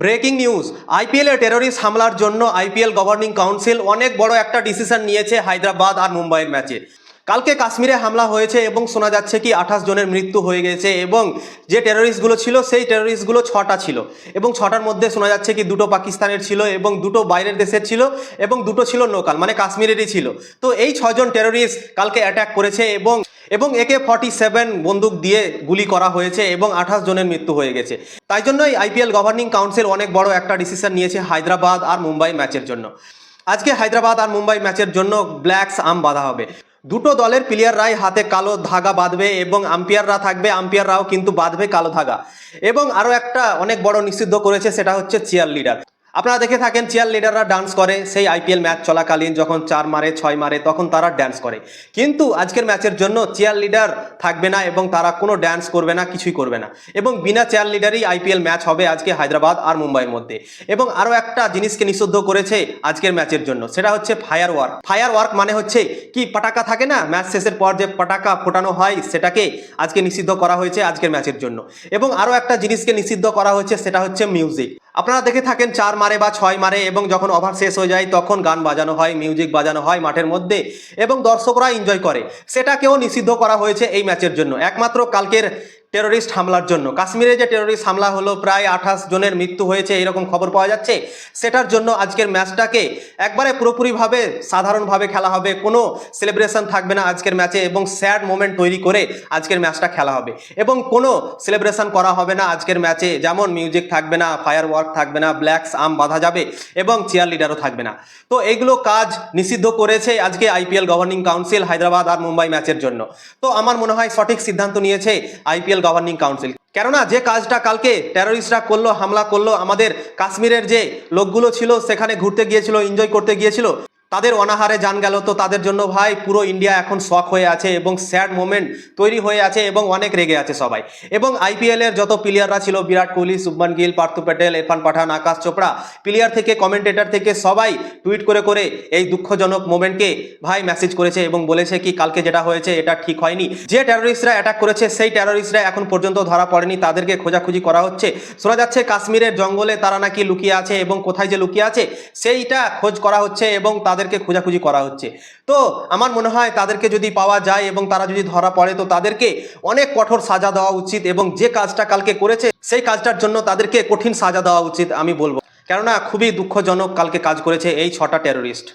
Breaking news, IPL আইপিএলে terrorist হামলার জন্য আইপিএল গভর্নিং কাউন্সিল অনেক বড় একটা ডিসিশন নিয়েছে হায়দ্রাবাদ আর মুম্বাইয়ের ম্যাচে কালকে কাশ্মীরে হামলা হয়েছে এবং শোনা যাচ্ছে কি আঠাশ জনের মৃত্যু হয়ে গেছে এবং যে টেরোরিস্টগুলো ছিল, সেই টেরোরিস্টগুলো ছটা ছিল। এবং ছটার মধ্যে শোনা যাচ্ছে কি দুটো পাকিস্তানের ছিল এবং দুটো বাইরের দেশের ছিল এবং দুটো ছিল লোকাল মানে কাশ্মীরেরই ছিল। তো এই ছজন টেরোরিস্ট কালকে অ্যাটাক করেছে এবং এবং একে ফর্টি সেভেন বন্দুক দিয়ে গুলি করা হয়েছে এবং আঠাশ জনের মৃত্যু হয়ে গেছে। তাই জন্যই আইপিএল গভর্নিং কাউন্সিল অনেক বড় একটা ডিসিশন নিয়েছে হায়দ্রাবাদ আর মুম্বাই ম্যাচের জন্য। আজকে হায়দ্রাবাদ আর মুম্বাই ম্যাচের জন্য ব্ল্যাকস আম বাঁধা হবে। দুটো দলের প্লেয়াররাই হাতে কালো ধাগা বাঁধবে এবং আম্পায়াররা থাকবে আম্পিয়াররাও কিন্তু বাঁধবে কালো ধাগা। এবং আরও একটা অনেক বড় নিষিদ্ধ করেছে, সেটা হচ্ছে চেয়ার লিডার আপনারা দেখে থাকেন চেয়ার লিডাররা ডান্স করে, সেই আইপিএল ম্যাচ চলাকালীন যখন চার মারে, ছয় মারে, তখন তারা ড্যান্স করে। কিন্তু আজকের ম্যাচের জন্য চেয়ার লিডার থাকবে না এবং তারা কোনো ড্যান্স করবে না, কিছুই করবে না। এবং বিনা চেয়ার লিডারই আইপিএল ম্যাচ হবে আজকে হায়দ্রাবাদ আর মুম্বাইয়ের মধ্যে। এবং আরও একটা জিনিসকে নিষিদ্ধ করেছে আজকের ম্যাচের জন্য, সেটা হচ্ছে ফায়ার ওয়ার্ক ফায়ার ওয়ার্ক মানে হচ্ছে কি পটাকা থাকে না? ম্যাচ শেষের পর যে পটাকা ফোটানো হয়, সেটাকে আজকে নিষিদ্ধ করা হয়েছে আজকের ম্যাচের জন্য। এবং আরও একটা জিনিসকে নিষিদ্ধ করা হয়েছে, সেটা হচ্ছে মিউজিক আপনারা দেখে থাকেন চার মারে বা ছয় মারে এবং যখন ওভার শেষ হয়ে যায় তখন গান বাজানো হয় মিউজিক বাজানো হয় মাঠের মধ্যে এবং দর্শকরা এনজয় করে। সেটাকেও নিষিদ্ধ করা হয়েছে এই ম্যাচের জন্য। একমাত্র কালকের টেরোরিস্ট হামলার জন্য। কাশ্মীরে যে টেরোরিস্ট হামলা হলো, প্রায় আঠাশ জনের মৃত্যু হয়েছে, এরকম খবর পাওয়া যাচ্ছে। সেটার জন্য আজকের ম্যাচটাকে একবারে পুরোপুরিভাবে, সাধারণভাবে খেলা হবে। কোনো সেলিব্রেশন থাকবে না আজকের ম্যাচে, এবং স্যাড মোমেন্ট তৈরি করে আজকের ম্যাচটা খেলা হবে। এবং কোনো সেলিব্রেশন করা হবে না আজকের ম্যাচে। যেমন মিউজিক থাকবে না ফায়ার ওয়ার্ক থাকবে না ব্ল্যাকস আম বাঁধা যাবে, এবং চেয়ার লিডারও থাকবে না। তো এইগুলো কাজ নিষিদ্ধ করেছে আজকে আইপিএল গভর্নিং কাউন্সিল হায়দ্রাবাদ আর মুম্বাই ম্যাচের জন্য। তো আমার মনে হয় সঠিক সিদ্ধান্ত নিয়েছে আইপিএল গভর্নিং কাউন্সিল কেননা যে কাজটা কালকে টেরোরিস্টরা করল, হামলা করল, আমাদের কাশ্মীরের যে লোকগুলো ছিল, সেখানে ঘুরতে গিয়েছিল এনজয় করতে গিয়েছিল তাদের অনাহারে জান গেল। তো তাদের জন্য ভাই পুরো ইন্ডিয়া এখন শখ হয়ে আছে এবং স্যাড মোমেন্ট তৈরি হয়ে আছে এবং অনেক রেগে আছে সবাই। এবং আইপিএল এর যত প্লেয়াররা ছিল, বিরাট কোহলি, শুভমান গিল, পার্থ প্যাটেল, ইরফান পাঠান, আকাশ চোপড়া প্লেয়ার থেকে কমেন্টেটর থেকে সবাই টুইট করে করে এই দুঃখজনক মোমেন্টকে ভাই মেসেজ করেছে এবং বলেছে কি কালকে যেটা হয়েছে এটা ঠিক হয়নি। যে টেরোরিস্টরা অ্যাটাক করেছে, সেই টেরোরিস্টরা এখন পর্যন্ত ধরা পড়েনি। তাদেরকে খোঁজাখুঁজি করা হচ্ছে। শোনা যাচ্ছে কাশ্মীরের জঙ্গলে তারা নাকি লুকিয়ে আছে এবং কোথায় যে লুকিয়ে আছে, সেইটা খোঁজ করা হচ্ছে এবং তাদেরকে খোঁজাখুঁজি করা হচ্ছে। তো আমার মনে হয় তাদেরকে যদি পাওয়া যায় এবং তারা যদি ধরা পড়ে, তো তাদেরকে অনেক কঠোর সাজা দেওয়া উচিত এবং যে কাজটা কালকে করেছে, সেই কাজটার জন্য তাদেরকে কঠিন সাজা দেওয়া উচিত আমি বলব। কেননা খুবই দুঃখজনক কালকে কাজ করেছে এই ছটা টেরোরিস্ট